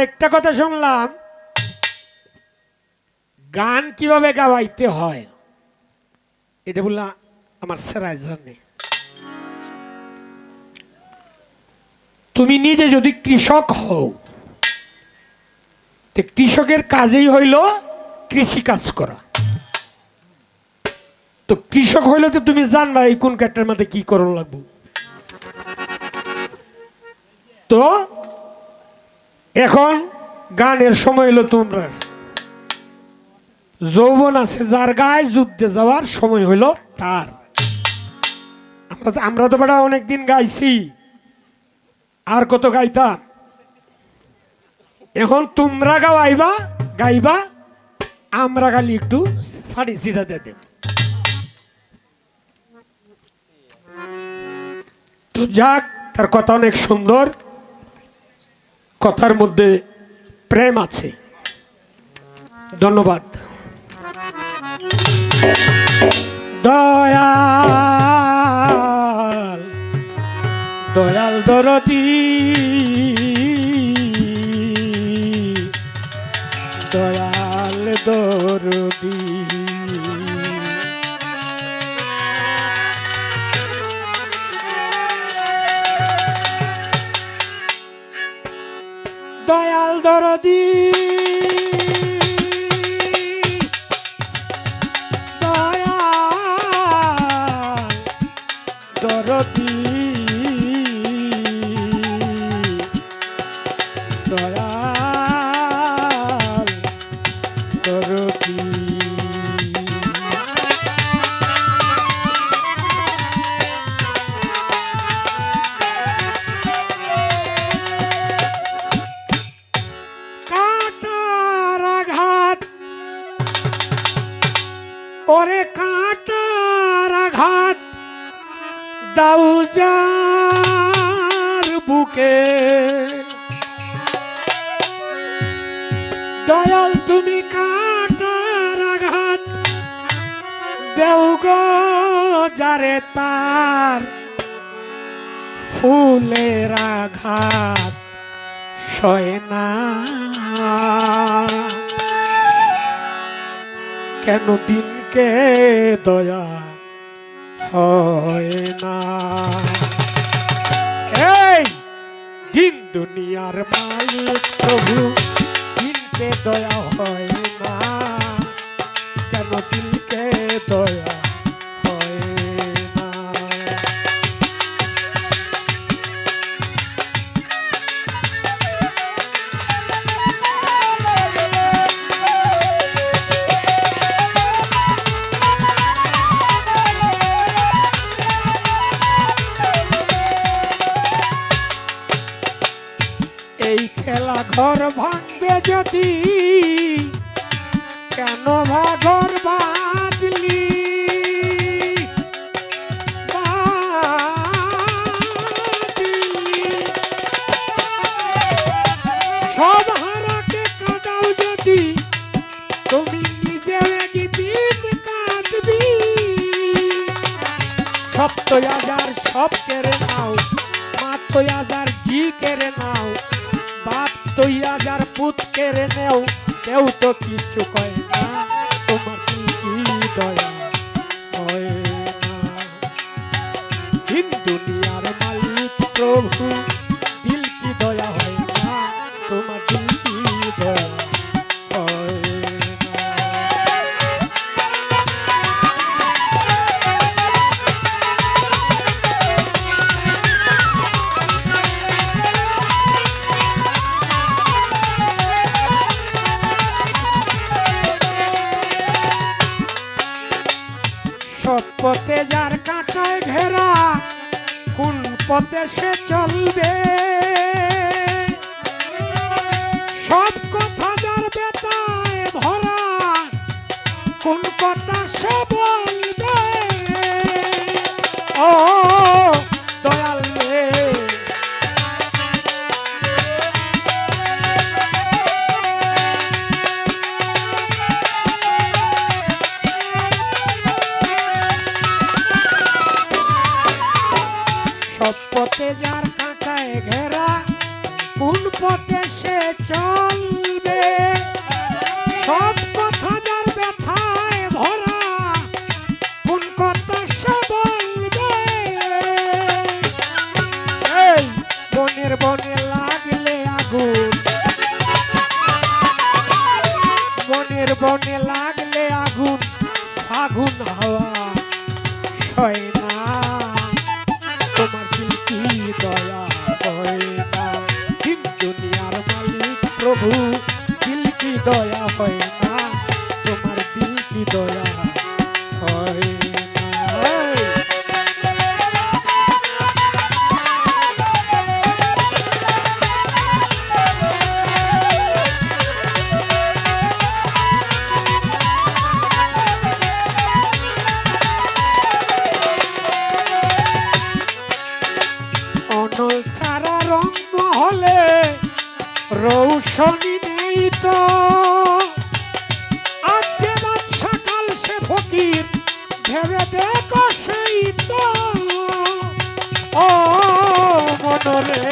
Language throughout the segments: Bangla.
আরেকটা কথা শুনলাম। গান কীভাবে গাওয়াইতে হয়? এটা বললাম আমার সেরাই জানে তুমি নিজে যদি কৃষক হও, তো কৃষকের কাজেই হইল কৃষি কাজ করা। তো কৃষক হইলে তো তুমি জানবা এই কোন ক্যারেক্টার মধ্যে কি করণ লাগবো। তো এখন গানের সময় হলো তোমরা। যৌবন আছে যার গায়ে যুদ্ধে যাওয়ার সময় হইল তার। আমরা তো আমরা তো বেটা অনেকদিন গাইছি। আর কত গাইতা? এখন তোমরা গাওয়াইবা, গাইবা, আমরা খালি একটু ফাড়ি সিটা দিয়ে দেব। তো যাক, তার কথা অনেক সুন্দর। কথার মধ্যে প্রেম আছে। ধন্যবাদ। দয়াল দয়াল দরদি দয়াল দরদি। দিনকে দয়া হয় না। এই, দিন দুনিয়ার মালিক প্রভু, দিনকে দয়া হয় না। কেন দিনকে দয়া মনরে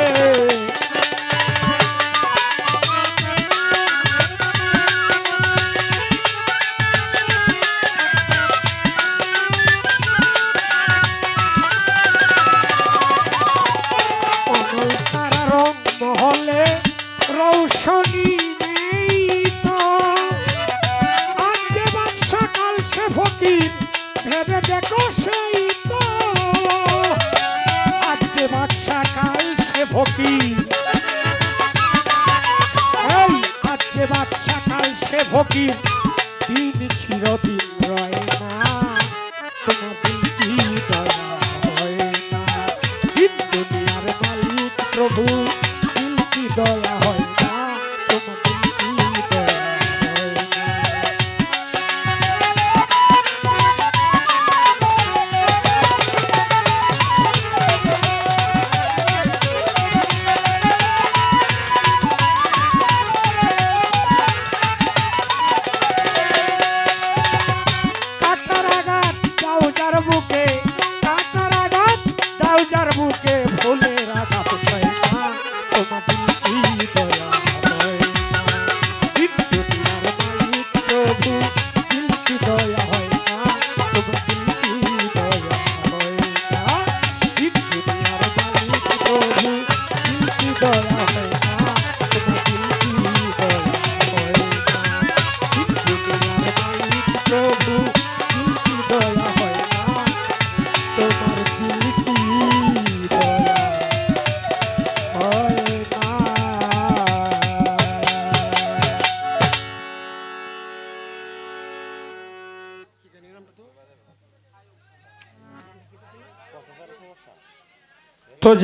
মালিক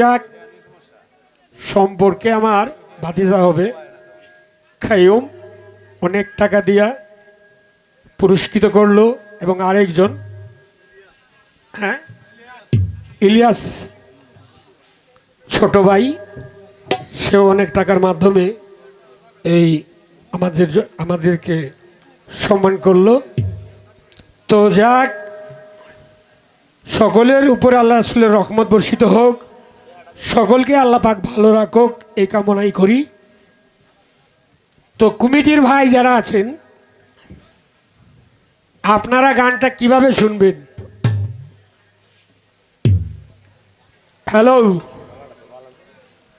যাক, সম্পর্কে আমার ভাতিজা হবে। খাইম অনেক টাকা দিয়া পুরস্কৃত করল এবং আরেকজন হ্যাঁ ইলিয়াস ছোট ভাই, সেও অনেক টাকার মাধ্যমে এই আমাদের আমাদেরকে সম্মান করল। তো যাক, সকলের উপরে আল্লাহ রসুলের রহমত বর্ষিত হোক। সকলকে আল্লাহ পাক ভালো রাখুক, এই কামনাই করি। তো কমিটির ভাই যারা আছেন, আপনারা গানটা কীভাবে শুনবেন? হ্যালো?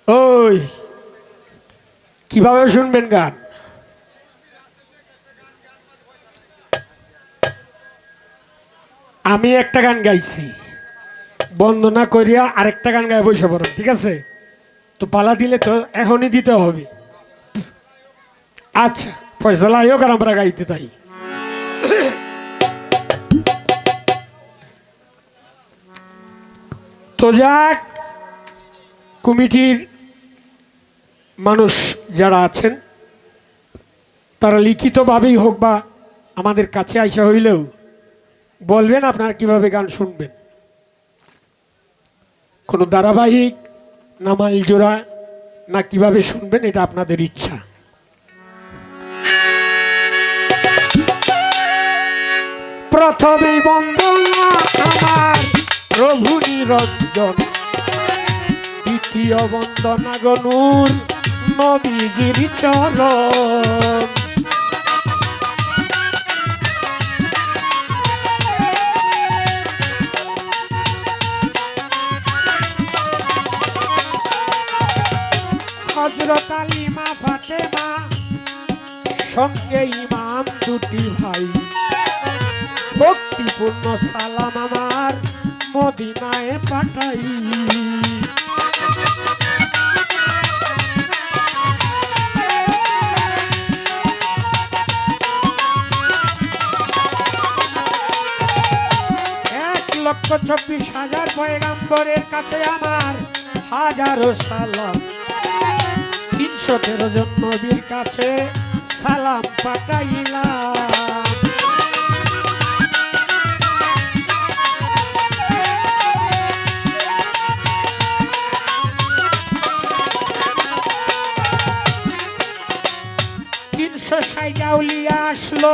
ওই, কীভাবে শুনবেন গান? আমি একটা গান গাইছি। বন্দনা করিয়া আরেকটা গান গায়ে বসে পড়ো, ঠিক আছে? তো পালা দিলে তো এখনই দিতে হবে। আচ্ছা ফয়সলা হোক আমরা গাইতে তাই। তো যাক, কমিটির মানুষ যারা আছেন, তারা লিখিতভাবেই হোক বা আমাদের কাছে আইসা হইলেও, বলবেন আপনারা কীভাবে গান শুনবেন। কোনো ধারাবাহিক না মাইল জোড়া, না কীভাবে শুনবেন এটা আপনাদের ইচ্ছা। প্রথমে বন্দনা আমার প্রভু নিরঞ্জন, দ্বিতীয় বন্দনা গনুর নবীজির চরণ। হজরত আলিমা ফাতেমা সঙ্গে ইমাম দুটি ভাই। ভক্তি ভক্তিপূর্ণ সালাম আমার মদিনায় পাঠাই। এক লক্ষ চব্বিশ হাজার পয়গাম্বরের কাছে আমার হাজারো সালাম। তিনশো তেরো জন নবীর কাছে সালাম পাঠাইলাম। তিনশো সাইডাউলিয়া আসলো।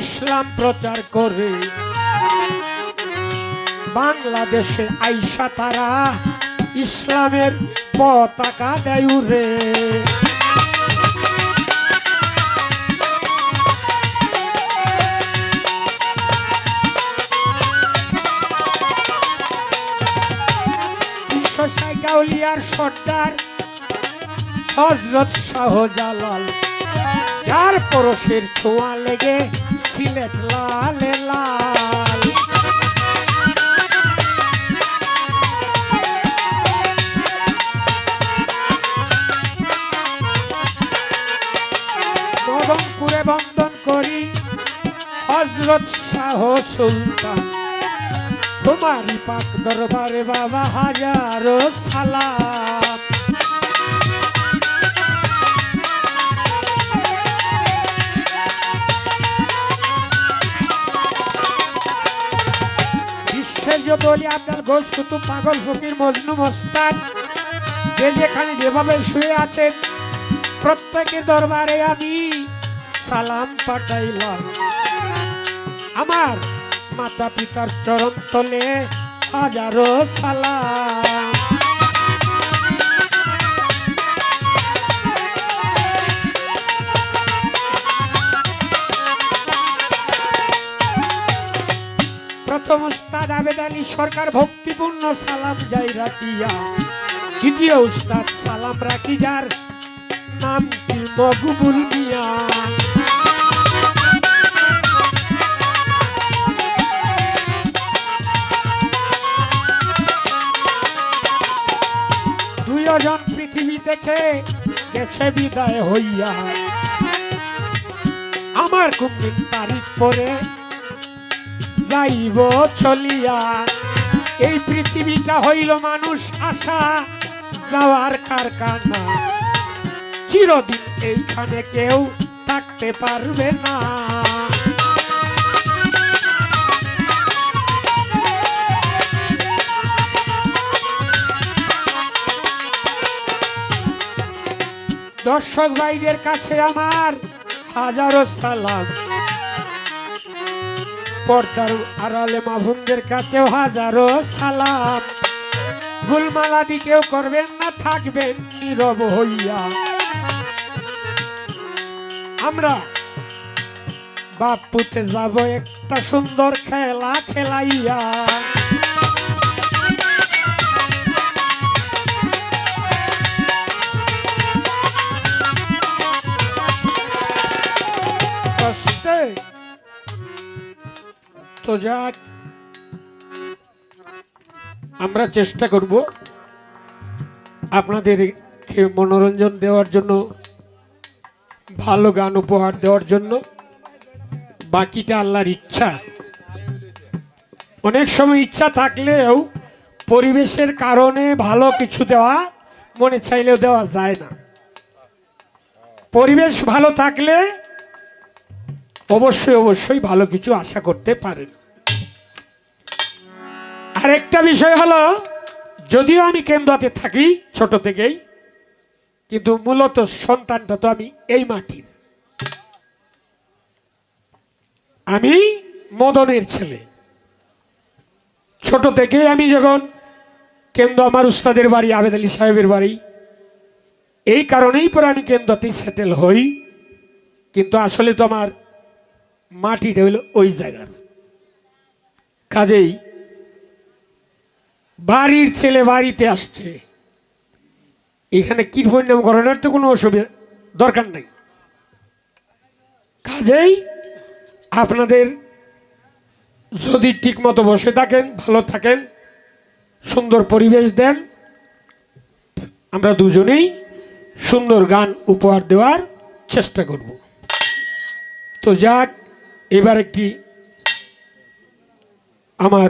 ইসলাম প্রচার করে। বাংলাদেশে আইসা তারা ইসলামের পতাকা দেয় তিনশো সাইকাউলিয়ার সর্দার হজরত শাহজালাল যার পরশের ছোঁয়া লেগে সিলেট লাল লাল। বন্দন করি। হজরত শাহ সুলতান তোমারই পাক দরবারে বাবা হাজারো সালাম। বলি আপনার ঘোষ কুতুব পাগল ফকির মজনু মস্তান, যে যেখানে যেভাবে শুয়ে আছেন, প্রত্যেকের দরবারে আমি সালাম পাঠাইলাম। আমার মাতা পিতার চরণ তলে হাজারো সালাম। প্রথম উস্তাদ আবেদ আলী সরকার ভক্তিপূর্ণ সালাম যাই রাখিয়া, দ্বিতীয় উস্তাদ সালাম রাখি যার নাম কি মকবুল মিয়া। দুইজন পৃথিবী থেকে গেছে বিদায় হইয়া। আমার কোনদিন তারিখ পরে যাইব চলিয়া। এই পৃথিবীটা হইল মানুষ আশা, যাওয়ার কারখানা। চিরদিন এইখানে কেউ থাকতে পারবে না। দর্শক ভাইদের কাছে আমার হাজারো সালাম। পর্দার আড়ালে মাভুনদের কাছেও হাজারো সালাম। গুলমালাদি কেউ করবেন না, থাকবেন নীরব হইয়া। আমরা বাপ পুতে যাব একটা সুন্দর খেলা খেলাইয়া। যাক, আমরা চেষ্টা করব আপনাদেরকে মনোরঞ্জন দেওয়ার জন্য, ভালো গান উপহার দেওয়ার জন্য। বাকিটা আল্লাহর ইচ্ছা। অনেক সময় ইচ্ছা থাকলেও পরিবেশের কারণে ভালো কিছু দেওয়া, মনে চাইলেও দেওয়া যায় না। পরিবেশ ভালো থাকলে অবশ্যই অবশ্যই ভালো কিছু আশা করতে পারেন। আরেকটা বিষয় হলো, যদিও আমি কেন্দ্রতে থাকি ছোট থেকেই, কিন্তু মূলত সন্তানটা তো আমি এই মাটির। আমি মদনের ছেলে। ছোট থেকে আমি যখন কেন্দ্র আমার উস্তাদের বাড়ি, আবেদ আলী সাহেবের বাড়ি, এই কারণেই পরে আমি কেন্দ্রতেই সেটেল হই, কিন্তু আসলে তো আমার মাটিটা হইল ওই জায়গার। কাজেই বাড়ির ছেলে বাড়িতে আসছে। এখানে নাম করানোর তো কোনো অসুবিধা দরকার নাই। কাজেই আপনাদের যদি ঠিকমতো বসে থাকেন, ভালো থাকেন, সুন্দর পরিবেশ দেন, আমরা দুজনেই সুন্দর গান উপহার দেওয়ার চেষ্টা করব। তো যাক, এবার একটি আমার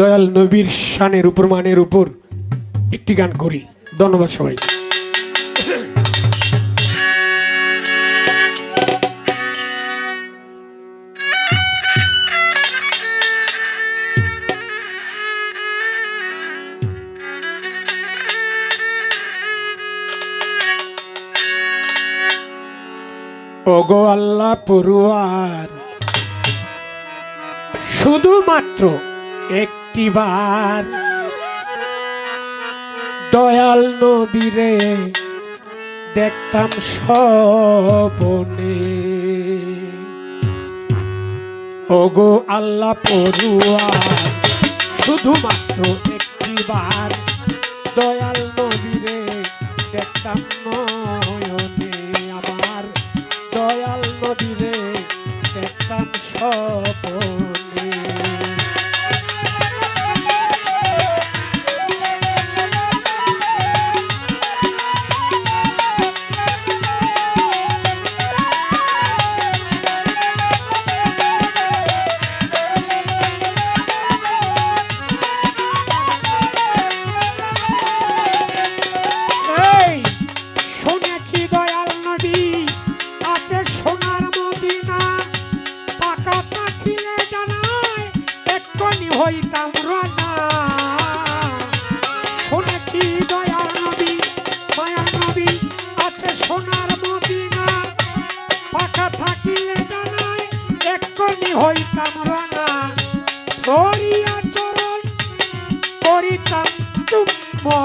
দয়াল নবীর শানের উপর, মানের উপর একটি গান করি। ধন্যবাদ সবাই। ওগো আল্লাহ পড়ুয়ার শুধুমাত্র একটি বার দয়াল নবীরে দেখতাম সপনে ওগো আল্লাহ পড়ুয়ার শুধুমাত্র একটি বার দয়াল নবীরে দেখতাম নয়নে আমার। দয়াল নবীরে দেখতাম সপনে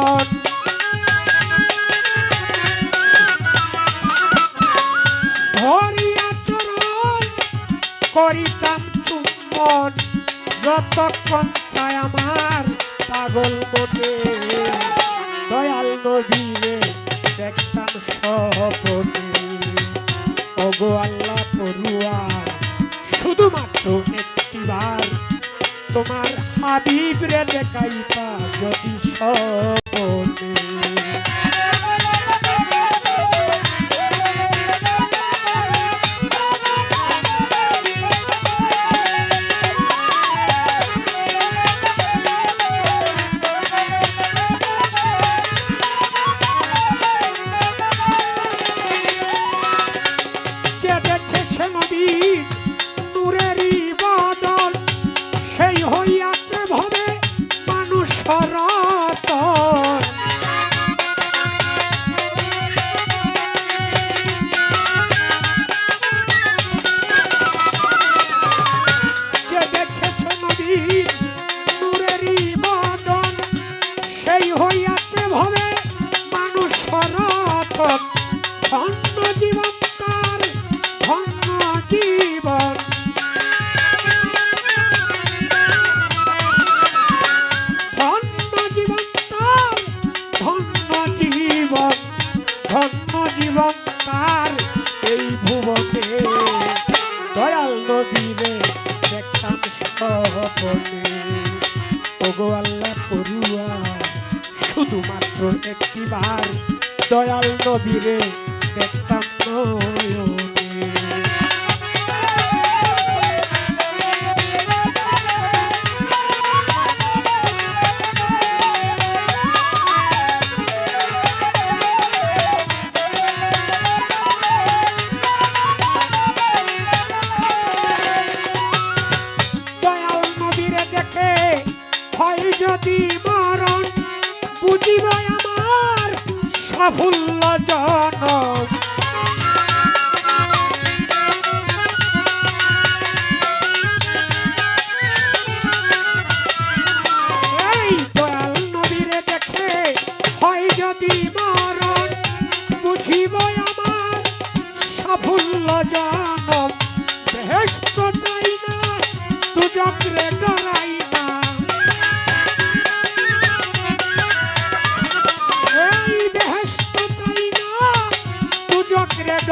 মন যদি মরণ বুঝিবাই আমার সাফল্য জনক।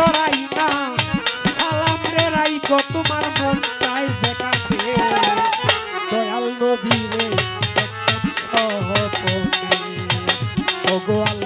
জড়াই না সালাম রে রাইখো তোমার মন চাই যেটাতে। দয়াল নবী রে সহপতি ভগবান